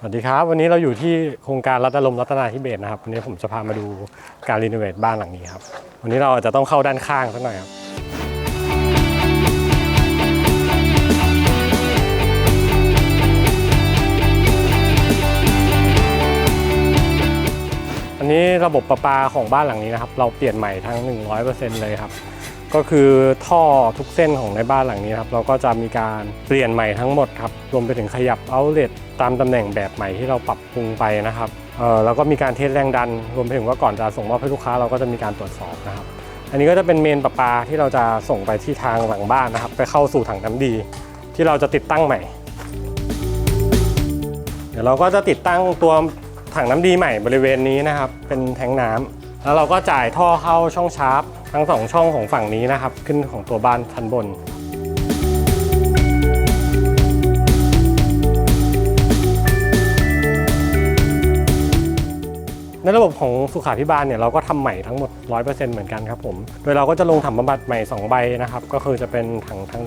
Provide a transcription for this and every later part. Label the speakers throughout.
Speaker 1: สวัสดีครับ วันนี้เราอยู่ที่โครงการรัตนลมรัตนาธิเบศนะครับ วันนี้ผมจะพามาดูการรีโนเวทบ้านหลังนี้ครับ วันนี้เราอาจจะต้องเข้าด้านข้างสักหน่อยครับอันนี้ระบบประปาของบ้านหลังนี้นะครับ เราเปลี่ยนใหม่ทั้ง 100%เลยครับ ก็คือท่อทุกเส้นของในบ้านหลังนี้ครับเราก็จะมีการเปลี่ยนใหม่ทั้งหมดครับรวมไปถึงขยับเอาเลตตามตำแหน่งแบบใหม่ที่เราปรับปรุงไปนะครับเอ่อแล้วก็มีการเทสแรงดัน รวมไปถึงว่าก่อนจะส่งมอบให้ลูกค้าเราก็จะมีการตรวจสอบนะครับ อันนี้ก็จะเป็นเมนประปาที่เราจะส่งไปที่ทางหลังบ้านนะครับ ไปเข้าสู่ถังน้ำดี ที่เราจะติดตั้งใหม่ เดี๋ยวเราก็จะติดตั้งตัวถังน้ำดีใหม่บริเวณนี้นะครับ เป็นแทงน้ำ แล้วเราก็จ่ายท่อเข้าช่องชาร์ปทั้งสองช่องของฝั่งนี้นะครับ ขึ้นของตัวบ้านชั้นบน ในระบบของสุขาพิบาลเนี่ยเราก็ทำใหม่ทั้งหมด 100%เหมือนกันครับผม โดยเราก็จะลงถังบำบัดใหม่ 2 ใบนะครับ ก็คือจะเป็นถังทั้ง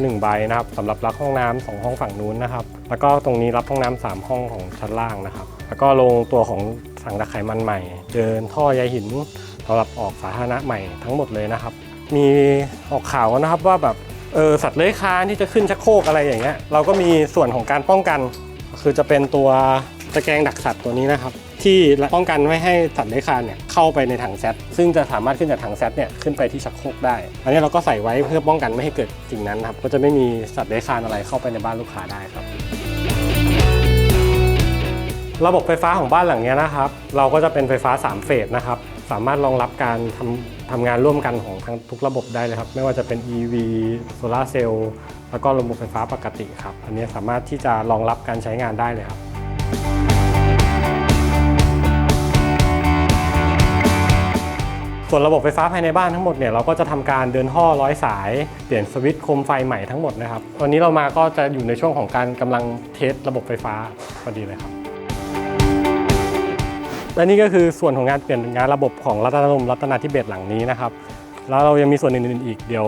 Speaker 1: หนึ่งใบนะครับสำหรับรับห้องน้ำสองห้องฝั่งนู้นนะครับ แล้วก็ตรงนี้รับห้องน้ำสามห้องของชั้นล่างนะครับ แล้วก็ลงตัวของ ถังตะไคร่มันใหม่ เดินท่อใยหินสำหรับออกสาธารณะใหม่ทั้งหมดเลยนะครับ มีออกข่าวนนะครับว่าแบบเออสัตว์เลื้อยคลานที่จะขึ้นชักโครกอะไรอย่างเงี้ยเราก็มีส่วนของการป้องกัน คือจะเป็นตัวตะแกรงดักสัตว์ตัวนี้นะครับ ที่ป้องกันไม่ให้สัตว์เลื้อยคลานเนี่ยเข้าไปในถังแซดซึ่งจะสามารถขึ้นจากถังแซดเนี่ยขึ้นไปที่ชักโครกได้ อันนี้เราก็ใส่ไว้เพื่อป้องกันไม่ให้เกิดสิ่งนั้นครับก็จะไม่มีสัตว์เลื้อยคลานอะไรเข้าไปในบ้านลูกค้าได้ครับ ระบบไฟฟ้าของบ้านหลังนี้นะครับ เราก็จะเป็นไฟฟ้า 3 เฟสนะครับ สามารถรองรับการทำทำงานร่วมกันของทั้งทุกระบบได้เลยครับ ไม่ว่าจะเป็น EV โซลาร์เซลล์แล้วก็ระบบไฟฟ้าปกติครับ อันนี้สามารถที่จะรองรับการใช้งานได้เลยครับส่วนระบบไฟฟ้าภายในบ้านทั้งหมดเนี่ยเราก็จะทำการเดินท่อร้อยสาย เปลี่ยนสวิตช์โคมไฟใหม่ทั้งหมดนะครับ วันนี้เรามาก็จะอยู่ในช่วงของการกำลังเทสระบบไฟฟ้าพอดีเลยครับ และนี่ก็คือส่วนของงานเปลี่ยนงานระบบของรัตนนมรัตนาธิเบศหลังนี้นะครับ แล้วเรายังมีส่วนอื่นๆอีก เดี๋ยว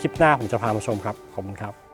Speaker 1: คลิปหน้าผมจะพามาชมครับ ขอบคุณครับ